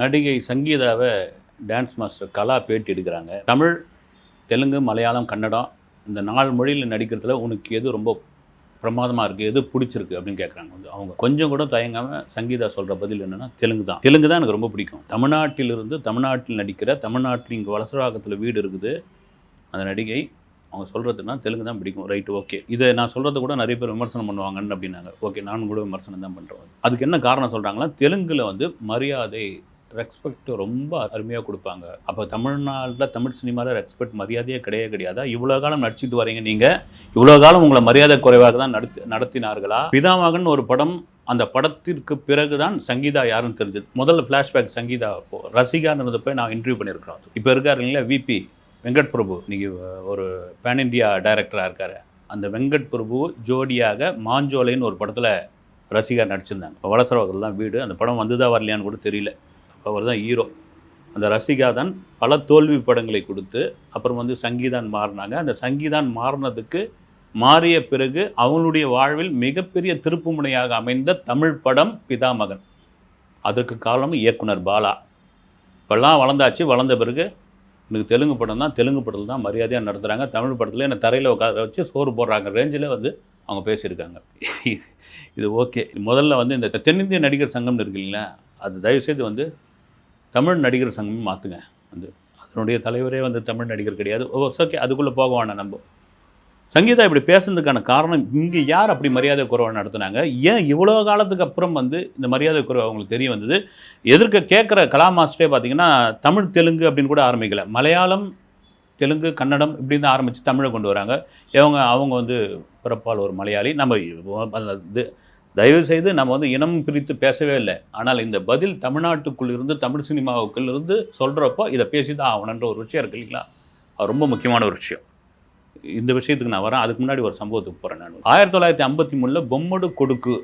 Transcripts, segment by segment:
நடிகை சங்கீதாவை dance master கலா பேட்டி எடுக்கிறாங்க. தமிழ் தெலுங்கு மலையாளம் கன்னடம் இந்த நாலு மொழியில் நடிக்கிறதுல உனக்கு எது ரொம்ப பிரமாதமாக இருக்குது எது பிடிச்சிருக்கு? அப்படின்னு கேட்குறாங்க வந்து அவங்க கொஞ்சம் கூட தயங்காமல் சங்கீதா சொல்கிற பதில் என்னென்னா தெலுங்கு தான். தெலுங்கு தான் எனக்கு ரொம்ப பிடிக்கும். தமிழ்நாட்டிலிருந்து தமிழ்நாட்டில் நடிக்கிற தமிழ்நாட்டில் இங்கே வலசராகத்தில் வீடு இருக்குது. அந்த நடிகை அவங்க சொல்கிறதுனா தெலுங்கு தான் பிடிக்கும். Right okay. இதை நான் சொல்கிறது கூட நிறைய பேர் விமர்சனம் பண்ணுவாங்கன்னு அப்படின்னாங்க. ஓகே நானும் கூட விமர்சனம் தான் பண்ணுறோம் அதுக்கு என்ன காரணம் சொல்கிறாங்களா தெலுங்கில் வந்து மரியாதை ரெஸ்பெக்ட் ரொம்ப அருமையாக கொடுப்பாங்க. அப்போ தமிழ்நாட்டில் தமிழ் சினிமாவில் ரெஸ்பெக்ட் மரியாதையே கிடையவே கிடையாதா. இவ்வளோ காலம் நடிச்சிட்டு வரீங்க நீங்கள் இவ்வளோ காலம் உங்களை மரியாதை குறைவாக தான் நடத்தி நடத்தினார்களா? பிதாமகன் ஒரு படம் அந்த படத்திற்கு பிறகு தான் சங்கீதா யாருன்னு தெரிஞ்சது. முதல்ல ஃப்ளாஷ்பேக் சங்கீதா. ரசிகான்றதை போய் நான் இன்டர்வியூ பண்ணியிருக்கிறோம். இப்போ இருக்காரு இல்லைங்களா விபி வெங்கட் பிரபு. இன்னைக்கு ஒரு பேன் இண்டியா டைரக்டராக இருக்கார். அந்த வெங்கட் பிரபு ஜோடியாக மாஞ்சோலைன்னு ஒரு படத்தில் ரசிகர் நடிச்சிருந்தாங்க. இப்போ வளசரவர்கள் தான் வீடு அந்த படம் வந்துதா வரலையான்னு கூட தெரியல. அவர் தான் ஹீரோ அந்த ரசிகா தான் பல தோல்வி படங்களை கொடுத்து அப்புறம் வந்து சங்கீதான் மாறினாங்க. அந்த சங்கீதான் மாறினதுக்கு மாறிய பிறகு அவங்களுடைய வாழ்வில் மிகப்பெரிய திருப்புமுனையாக அமைந்த தமிழ் படம் பிதாமகன். அதற்கு காரணம் இயக்குனர் பாலா. இப்போல்லாம் வளர்ந்தாச்சு வளர்ந்த பிறகு எனக்கு தெலுங்கு படம் தான் தெலுங்கு படத்தில் தான் மரியாதையாக நடத்துகிறாங்க தமிழ் படத்தில் என்னை தரையில் உட்கார வச்சு சோறு போடுறாங்க. ரேஞ்சில் வந்து அவங்க பேசியிருக்காங்க. இது இது ஓகே முதல்ல வந்து இந்த தென்னிந்திய நடிகர் சங்கம்னு இருக்கு இல்லைங்களா? அது தயவுசெய்து வந்து தமிழ் நடிகர் சங்கம் மாற்றுங்க வந்து அதனுடைய தலைவரே வந்து தமிழ் நடிகர் கிடையாது. ஓகே அதுக்குள்ளே போக வேணாம் நம்ம. சங்கீதா இப்படி பேசுனதுக்கான காரணம் இங்கே யார் அப்படி மரியாதை குறைவை நடத்துனாங்க? ஏன் இவ்வளோ காலத்துக்கு அப்புறம் வந்து இந்த மரியாதை குறைவு அவங்களுக்கு தெரிய வந்தது? எதிர்க்க கேட்குற கலா மாஸ்டரே பார்த்தீங்கன்னா தமிழ் தெலுங்கு அப்படின்னு கூட ஆரம்பிக்கல. மலையாளம் தெலுங்கு கன்னடம் இப்படி தான் ஆரம்பித்து தமிழை கொண்டு வராங்க. இவங்க அவங்க வந்து பிறப்பால் ஒரு மலையாளி. நம்ம இது தயவு செய்து நம்ம வந்து இனம் பிரித்து பேசவே இல்லை. ஆனால் இந்த பதில் தமிழ்நாட்டுக்குள் இருந்து தமிழ் சினிமாவுக்குள் இருந்து சொல்கிறப்போ இதை பேசி தான் ஆகணுன்ற ஒரு விஷயம் இருக்கு இல்லைங்களா? அது ரொம்ப முக்கியமான ஒரு விஷயம். இந்த விஷயத்துக்கு நான் வரேன். அதுக்கு முன்னாடி ஒரு சம்பவத்துக்கு போகிறேன் நான். ஆயிரத்தி தொள்ளாயிரத்தி ஐம்பத்தி மூணில் பொம்மடு கொடுக்கு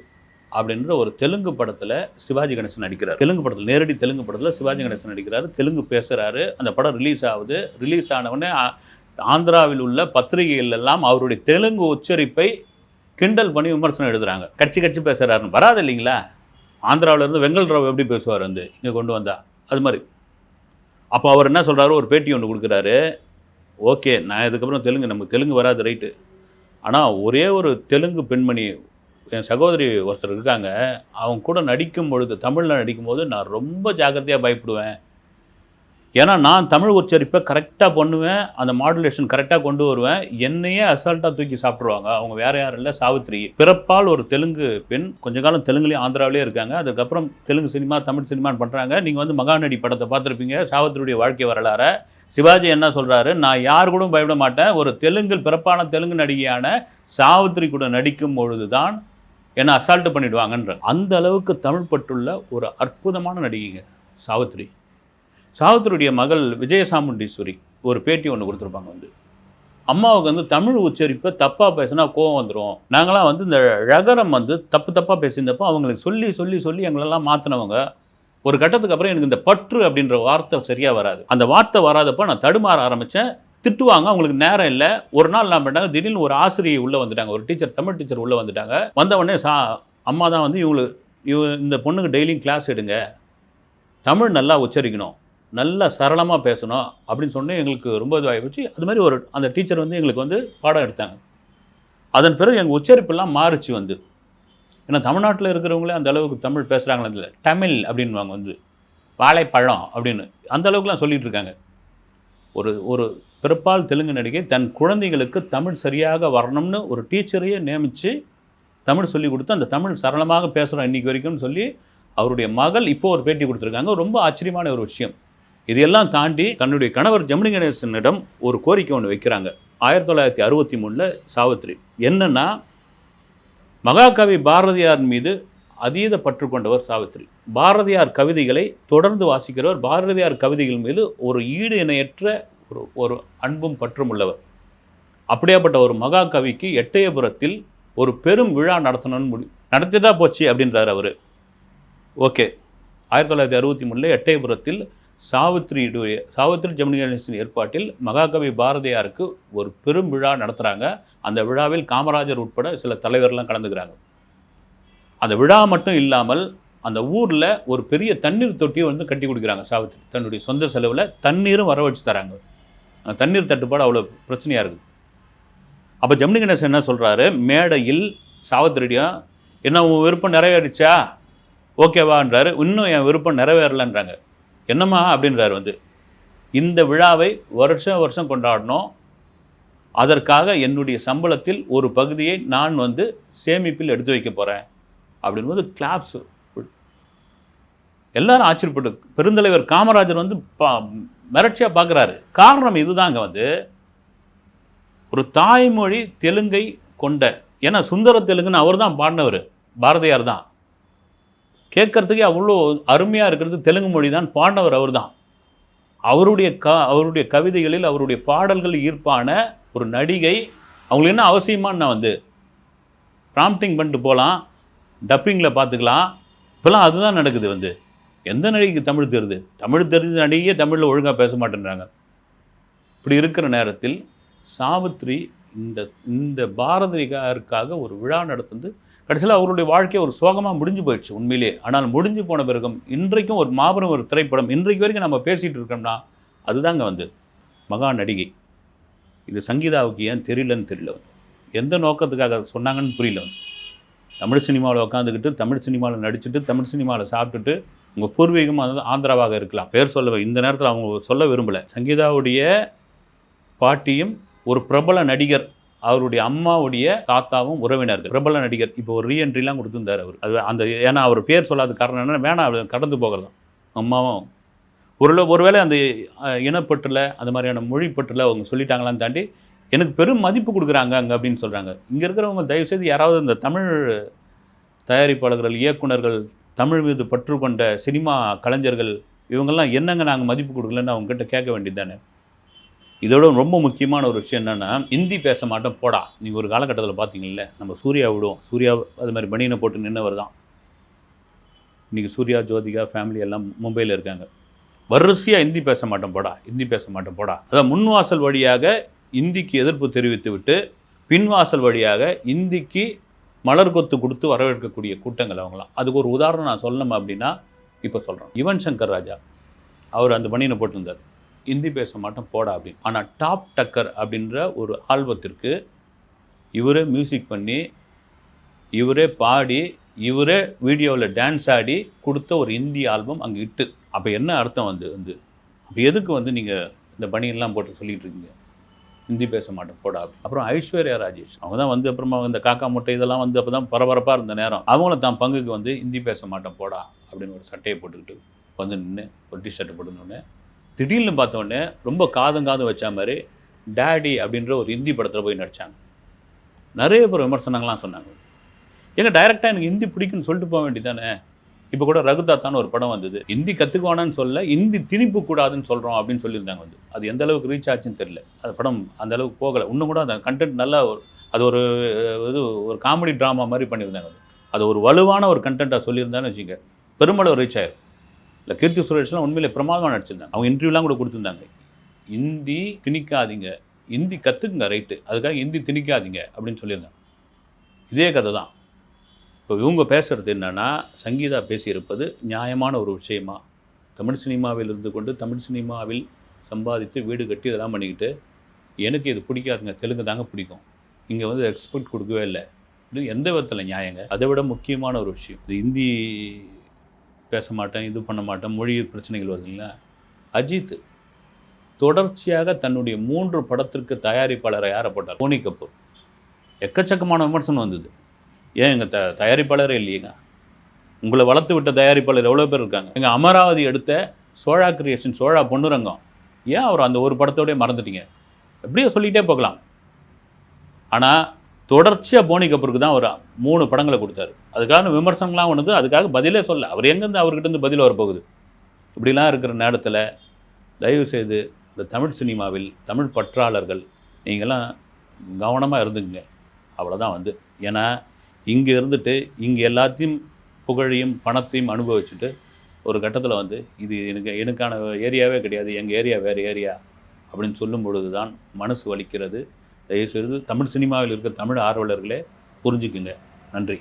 அப்படின்ற ஒரு தெலுங்கு படத்தில் சிவாஜி கணேசன் நடிக்கிறார். தெலுங்கு படத்தில் நேரடி தெலுங்கு படத்தில் சிவாஜி கணேசன் நடிக்கிறாரு. தெலுங்கு பேசுகிறாரு அந்த படம் ரிலீஸ் ஆகுது. ரிலீஸ் ஆனவுடனே ஆந்திராவில் உள்ள பத்திரிகைகள் எல்லாம் அவருடைய தெலுங்கு உச்சரிப்பை கிண்டல் பண்ணி விமர்சனம் எழுதுறாங்க. கட்சி கட்சி பேசுகிறாருன்னு வராது இல்லைங்களா? ஆந்திராவிலேருந்து வெங்கல் ராவ் எப்படி பேசுவார் வந்து? இங்கே கொண்டு வந்தா. அது மாதிரி. அப்போ அவர் என்ன சொல்கிறாரு ஒரு பேட்டி ஒன்று கொடுக்குறாரு. ஓகே நான் இதுக்கப்புறம் தெலுங்கு நமக்கு தெலுங்கு வராது ரைட்டு. ஆனால் ஒரே ஒரு தெலுங்கு பெண்மணி என் சகோதரி ஒருத்தர் இருக்காங்க. அவங்க கூட நடிக்கும் பொழுது தமிழில் நடிக்கும் போது நான் ரொம்ப ஜாக்கிரதையாக பயப்படுவேன். ஏன்னா நான் தமிழ் உச்சரிப்பை கரெக்டாக பண்ணுவேன் அந்த மாடுலேஷன் கரெக்டாக கொண்டு வருவேன். என்னையே அசால்ட்டாக தூக்கி சாப்பிட்ருவாங்க அவங்க வேறு யாரும் இல்லை சாவித்ரி பிறப்பால் ஒரு தெலுங்கு பெண் கொஞ்ச காலம் தெலுங்குலேயும் ஆந்திராவிலே இருக்காங்க. அதுக்கப்புறம் தெலுங்கு சினிமா தமிழ் சினிமான்னு பண்ணுறாங்க நீங்கள் வந்து மகாநடி படத்தை பார்த்துருப்பீங்க. சாவித்திரியுடைய வாழ்க்கை வரலாறை. சிவாஜி என்ன சொல்கிறாரு நான் யார் கூட பயப்பட மாட்டேன். ஒரு தெலுங்கில் பிறப்பான தெலுங்கு நடிகையான சாவித்திரி கூட நடிக்கும் பொழுது தான் என்னை அசால்ட்டு பண்ணிவிடுவாங்கன்ற அந்த அளவுக்கு தமிழ் பட்டுள்ள ஒரு அற்புதமான நடிகைங்க சாவித்திரி. சாவித்திரியுடைய மகள் விஜயசாமுண்டீஸ்வரி ஒரு பேட்டி ஒன்று கொடுத்துருப்பாங்க வந்து. அம்மாவுக்கு வந்து தமிழ் உச்சரிப்பை தப்பாக பேசினா கோவம் வந்துடும் நாங்களாம் வந்து இந்த ழகரம் வந்து தப்பு தப்பாக பேசியிருந்தப்போ அவங்களுக்கு சொல்லி சொல்லி சொல்லி எங்களெல்லாம் மாற்றினவங்க ஒரு கட்டத்துக்கு அப்புறம் எனக்கு இந்த பற்று அப்படின்ற வார்த்தை சரியாக வராது. அந்த வார்த்தை வராதப்போ நான் தடுமாற ஆரம்பித்தேன் திட்டுவாங்க அவங்களுக்கு நேரம் இல்லை. ஒரு நாள் நான் பண்ணாங்க திடீர்னு ஒரு ஆசிரியை உள்ளே வந்துட்டாங்க. ஒரு டீச்சர் தமிழ் டீச்சர் உள்ளே வந்துட்டாங்க. வந்த சா அம்மா தான் வந்து இவங்களுக்கு இவ இந்த பொண்ணுக்கு டெய்லியும் கிளாஸ் எடுங்க. தமிழ் நல்லா உச்சரிக்கணும். நல்லா சரளமாக பேசணும் அப்படின்னு சொன்னே எங்களுக்கு ரொம்ப இதுவாகி போச்சு. அது மாதிரி ஒரு அந்த டீச்சர் வந்து எங்களுக்கு வந்து பாடம் எடுத்தாங்க. அதன் பிறகு எங்கள் உச்சரிப்பெல்லாம் மாறுச்சு வந்து. ஏன்னா தமிழ்நாட்டில் இருக்கிறவங்களே அந்த அளவுக்கு தமிழ் பேசுகிறாங்களே இல்லை தமிழ் அப்படின்வாங்க வந்து. வாழைப்பழம் அப்படின்னு. அந்த அளவுக்குலாம் சொல்லிகிட்டு இருக்காங்க. ஒரு ஒரு பிறப்பால் தெலுங்கு நடிகை தன் குழந்தைகளுக்கு தமிழ் சரியாக வரணும்னு ஒரு டீச்சரையே நியமித்து தமிழ் சொல்லி கொடுத்து அந்த தமிழ் சரளமாக பேசுகிறோம் இன்றைக்கி வரைக்கும்னு சொல்லி அவருடைய மகள் இப்போ ஒரு பேட்டி கொடுத்துருக்காங்க. ரொம்ப ஆச்சரியமான ஒரு விஷயம். இதையெல்லாம் தாண்டி தன்னுடைய கணவர் ஜெமினி கணேசனிடம் ஒரு கோரிக்கை ஒன்று வைக்கிறாங்க. ஆயிரத்தி தொள்ளாயிரத்தி அறுபத்தி மூணில் சாவித்ரி என்னென்னா மகாகவி பாரதியார் மீது அதீத பற்று கொண்டவர் சாவித்ரி பாரதியார் கவிதைகளை தொடர்ந்து வாசிக்கிறவர் பாரதியார் கவிதைகள் மீது ஒரு ஈடு இணையற்ற ஒரு ஒரு அன்பும் பற்றும் உள்ளவர். அப்படியாப்பட்ட ஒரு மகாகவிக்கு எட்டயபுரத்தில் ஒரு பெரும் விழா நடத்தணும்னு முடி நடத்திதா போச்சு அப்படின்றார் அவர். ஓகே. ஆயிரத்தி தொள்ளாயிரத்தி அறுபத்தி மூணில் எட்டயபுரத்தில் சாவித்ரியுடைய சாவித்ரி ஜெமினி கணேசன் ஏற்பாட்டில் மகாகவி பாரதியாருக்கு ஒரு பெரும் விழா நடத்துகிறாங்க அந்த விழாவில் காமராஜர் உட்பட சில தலைவர்லாம் கலந்துக்கிறாங்க. அந்த விழா மட்டும் இல்லாமல் அந்த ஊரில் ஒரு பெரிய தண்ணீர் தொட்டியை வந்து கட்டி கொடுக்குறாங்க சாவித்ரி தன்னுடைய சொந்த செலவில் தண்ணீரும் வர வச்சு தராங்க. அந்த தண்ணீர் தட்டுப்பாடு அவ்வளோ பிரச்சனையாக இருக்குது. அப்போ ஜெமினி கணேசன் என்ன சொல்கிறாரு மேடையில் சாவித்திரியா என்ன உன் விருப்பம் நிறைவேறிச்சா? ஓகேவான்றாரு. இன்னும் என் விருப்பம் நிறைவேறலன்றாங்க. என்னம்மா அப்படின்றார் வந்து இந்த விழாவை வருஷம் வருஷம் கொண்டாடணும். அதற்காக என்னுடைய சம்பளத்தில் ஒரு பகுதியை நான் வந்து சேமிப்பில் எடுத்து வைக்க போகிறேன் அப்படின்போது கிளாப்ஸ் எல்லாரும் ஆச்சரியப்பட்டு பெருந்தலைவர் காமராஜர் வந்து பா மிரட்சியாக பார்க்குறாரு காரணம் இதுதாங்க வந்து ஒரு தாய்மொழி தெலுங்கை கொண்ட ஏன்னா சுந்தர தெலுங்குன்னு அவர் தான் பாடினவர் பாரதியார் தான் கேட்கறதுக்கே அவ்வளோ அருமையாக இருக்கிறது தெலுங்கு மொழி தான் பாண்டவர் அவர் தான் அவருடைய க அவருடைய கவிதைகளில் அவருடைய பாடல்கள் ஈர்ப்பான ஒரு நடிகை. அவங்களுக்கு என்ன அவசியமான்னு நான் வந்து ப்ராம்ப்டிங் பண்ணிட்டு போகலாம் டப்பிங்கில் பார்த்துக்கலாம். இப்போலாம் அதுதான் நடக்குது வந்து. எந்த நடிகைக்கு தமிழ் தெரியுது? தமிழ் தெரிஞ்ச நடிகையே தமிழில் ஒழுங்காக பேச மாட்டேன்றாங்க. இப்படி இருக்கிற நேரத்தில் சாவித்ரி இந்த இந்த பாரதிகாருக்காக ஒரு விழா நடத்துந்து கடைசியில் அவருடைய வாழ்க்கை ஒரு சோகமாக முடிஞ்சு போயிடுச்சு உண்மையிலே. ஆனால் முடிஞ்சு போன பிறகும் இன்றைக்கும் ஒரு மாபெரும் ஒரு திரைப்படம் இன்றைக்கு வரைக்கும் நம்ம பேசிகிட்டு இருக்கோம்னா அதுதாங்க வந்து மகா நடிகை. இது சங்கீதாவுக்கு ஏன் தெரியலன்னு தெரியல வந்து. எந்த நோக்கத்துக்காக சொன்னாங்கன்னு புரியல வந்து. தமிழ் சினிமாவில் உட்காந்துக்கிட்டு தமிழ் சினிமாவில் நடிச்சுட்டு தமிழ் சினிமாவில் சாப்பிட்டுட்டு உங்கள் பூர்வீகம் அதாவது ஆந்திராவாக இருக்கலாம். பேர் சொல்ல இந்த நேரத்தில் அவங்க சொல்ல விரும்பலை. சங்கீதாவுடைய பாட்டியும் ஒரு பிரபல நடிகர் அவருடைய அம்மாவுடைய தாத்தாவும் உறவினர்கள். பிரபல நடிகர். இப்போ ஒரு ரீஎன்ட்ரிலாம் கொடுத்துருந்தார் அவர். அது அந்த ஏன்னா அவர் பேர் சொல்லாத காரணம் என்ன வேணாம் அவர் கடந்து போகலாம். அம்மாவும் ஒரு ஒருவேளை அந்த அஹ், இனப்பற்றில் அந்த மாதிரியான மொழிப்பற்றில் அவங்க சொல்லிட்டாங்களான்னு தாண்டி எனக்கு பெரும் மதிப்பு கொடுக்குறாங்க அங்கே அப்படின்னு சொல்கிறாங்க இங்கே இருக்கிறவங்க தயவுசெய்து யாராவது இந்த தமிழ் தயாரிப்பாளர்கள் இயக்குனர்கள் தமிழ் மீது பற்று கொண்ட சினிமா கலைஞர்கள் இவங்கெல்லாம் என்னங்க நாங்கள் மதிப்பு கொடுக்கலன்னு அவங்ககிட்ட கேட்க வேண்டியது தானே? இதோட ரொம்ப முக்கியமான ஒரு விஷயம் என்னென்னா ஹிந்தி பேச மாட்டோம் போடா. நீங்கள் ஒரு காலகட்டத்தில் பார்த்தீங்கல்ல நம்ம சூர்யா விடுவோம். சூர்யா அது மாதிரி பனியனை போட்டு நின்னவர் தான். இன்றைக்கி சூர்யா ஜோதிகா ஃபேமிலி எல்லாம் மும்பையில் இருக்காங்க. வரிசையாக ஹிந்தி பேச மாட்டோம் போடா. ஹிந்தி பேச மாட்டோம் போடா. அதான் முன்வாசல் வழியாக இந்திக்கு எதிர்ப்பு தெரிவித்து விட்டு பின்வாசல் வழியாக இந்திக்கு மலர் கொத்து கொடுத்து வரவேற்கக்கூடிய கூட்டங்கள் அவங்களாம் அதுக்கு ஒரு உதாரணம் நான் சொல்லணும் அப்படின்னா இப்போ சொல்கிறேன் யுவன் சங்கர் ராஜா அவர் அந்த பனியனை போட்டிருந்தார். ஹிந்தி பேச மாட்டோம் போடா அப்படின்னு. ஆனால் டாப் டக்கர் அப்படின்ற ஒரு ஆல்பத்திற்கு இவரே மியூசிக் பண்ணி இவரே பாடி இவரே வீடியோவில் டான்ஸ் ஆடி கொடுத்த ஒரு இந்தி ஆல்பம் அங்கே இட்டு. அப்போ என்ன அர்த்தம் வந்து வந்து? அப்போ எதுக்கு வந்து நீங்கள் இந்த பனியெல்லாம் போட்டு சொல்லிட்டு இருக்கீங்க? ஹிந்தி பேச மாட்டேன் போடா அப்புறம் ஐஸ்வர்யா ராஜேஷ். அவங்க தான் வந்து அப்புறமா இந்த காக்கா முட்டை இதெல்லாம் வந்து அப்போ தான் பரபரப்பாக இருந்த நேரம். அவங்களும் தான் பங்குக்கு வந்து ஹிந்தி பேச மாட்டேன் போடா அப்படின்னு ஒரு சட்டையை போட்டுக்கிட்டு வந்து நின்று ஒரு டிஷர்ட் போட்டுனோடனே திடீர்னு பார்த்தோன்னே ரொம்ப காதம் காதம் வச்ச மாதிரி டேடி அப்படின்ற ஒரு ஹிந்தி படத்தில் போய் நடித்தாங்க நிறைய பேர் விமர்சனங்கள்லாம் சொன்னாங்க. எங்க டைரெக்டாக எனக்கு ஹிந்தி பிடிக்குன்னு சொல்லிட்டு போக வேண்டியதானே இப்போ கூட ரகுதாத்தான்னு ஒரு படம் வந்தது. ஹிந்தி கற்றுக்குவானான்னு சொல்ல ஹிந்தி திணிப்பு கூடாதுன்னு சொல்கிறோம் அப்படின்னு சொல்லியிருந்தாங்க வந்து. அது எந்த அளவுக்கு ரீச் ஆச்சுன்னு தெரியல. அது படம் அந்த அளவுக்கு போகலை. இன்னும் கூட அந்த கண்டென்ட் நல்லா ஒரு அது ஒரு இது ஒரு காமெடி ட்ராமா மாதிரி பண்ணியிருந்தாங்க அது அது ஒரு வலுவான ஒரு கண்டென்ட்டாக சொல்லியிருந்தான்னு வச்சுங்க பெருமளவு ரீச் ஆயிரும் இல்லை கீர்த்தி சுரேஷ்லாம் உண்மையிலே பிரமாதமாக நடிச்சிருந்தாங்க. அவங்க இன்டர்வியூலாம் கூட கொடுத்துருந்தாங்க. ஹிந்தி திணிக்காதீங்க. ஹிந்தி கற்றுக்குங்க ரைட்டு அதுக்காக இந்தி திணிக்காதீங்க அப்படின்னு சொல்லியிருந்தாங்க. இதே கதை தான் இப்போ இவங்க பேசுகிறது என்னன்னா சங்கீதா பேசியிருப்பது நியாயமான ஒரு விஷயமா. தமிழ் சினிமாவில் இருந்து கொண்டு தமிழ் சினிமாவில் சம்பாதித்து வீடு கட்டி இதெல்லாம் பண்ணிக்கிட்டு எனக்கு இது பிடிக்காதுங்க. தெலுங்கு தாங்க பிடிக்கும். இங்கே வந்து எக்ஸ்பெக்ட் கொடுக்கவே இல்லை. இது எந்த விதத்தில் நியாயங்க? அதை விட முக்கியமான ஒரு விஷயம். இது ஹிந்தி பேச மாட்டேன் இது பண்ண மாட்டேன் மொழி பிரச்சனைகள் வருதுங்களா அஜித் தொடர்ச்சியாக தன்னுடைய மூன்று படத்திற்கு தயாரிப்பாளரை யாரை போட்டார் போனி கபூர். எக்கச்சக்கமான விமர்சனம் வந்தது. ஏன் எங்கள் த தயாரிப்பாளரே இல்லையேங்க? உங்களை வளர்த்து விட்ட தயாரிப்பாளர் எவ்வளோ பேர் இருக்காங்க? எங்கள் அமராவதி எடுத்த சோழா கிரியேஷன் சோழா பொன்னுரங்கம். ஏன் அவர் அந்த ஒரு படத்தோடய மறந்துட்டீங்க? எப்படியோ சொல்லிகிட்டே போகலாம். ஆனால் தொடர்ச்சியாக போனி கபூருக்கு தான் ஒரு மூணு படங்களை கொடுத்தாரு. அதுக்கான விமர்சனங்கள்லாம் ஒன்று அதுக்காக பதிலே சொல்ல. அவர் எங்கேருந்து அவர்கிட்ட இருந்து பதில் வரப்போகுது? இப்படிலாம் இருக்கிற நேரத்தில் தயவு செய்து இந்த தமிழ் சினிமாவில் தமிழ் பற்றாளர்கள் நீங்களாம் கவனமாக இருந்துங்க அவ்வளோதான் வந்து. ஏன்னா இங்கே இருந்துட்டு இங்கே எல்லாத்தையும் புகழையும் பணத்தையும் அனுபவிச்சுட்டு ஒரு கட்டத்தில் வந்து இது எனக்கு எனக்கான ஏரியாவே கிடையாது எங்கள் ஏரியா வேறு ஏரியா அப்படின்னு சொல்லும் பொழுது தான் மனசு வலிக்கிறது. தயவுசெய்து தமிழ் சினிமாவில் இருக்கிற தமிழ் ஆர்வலர்களே புரிஞ்சுக்குங்க. நன்றி.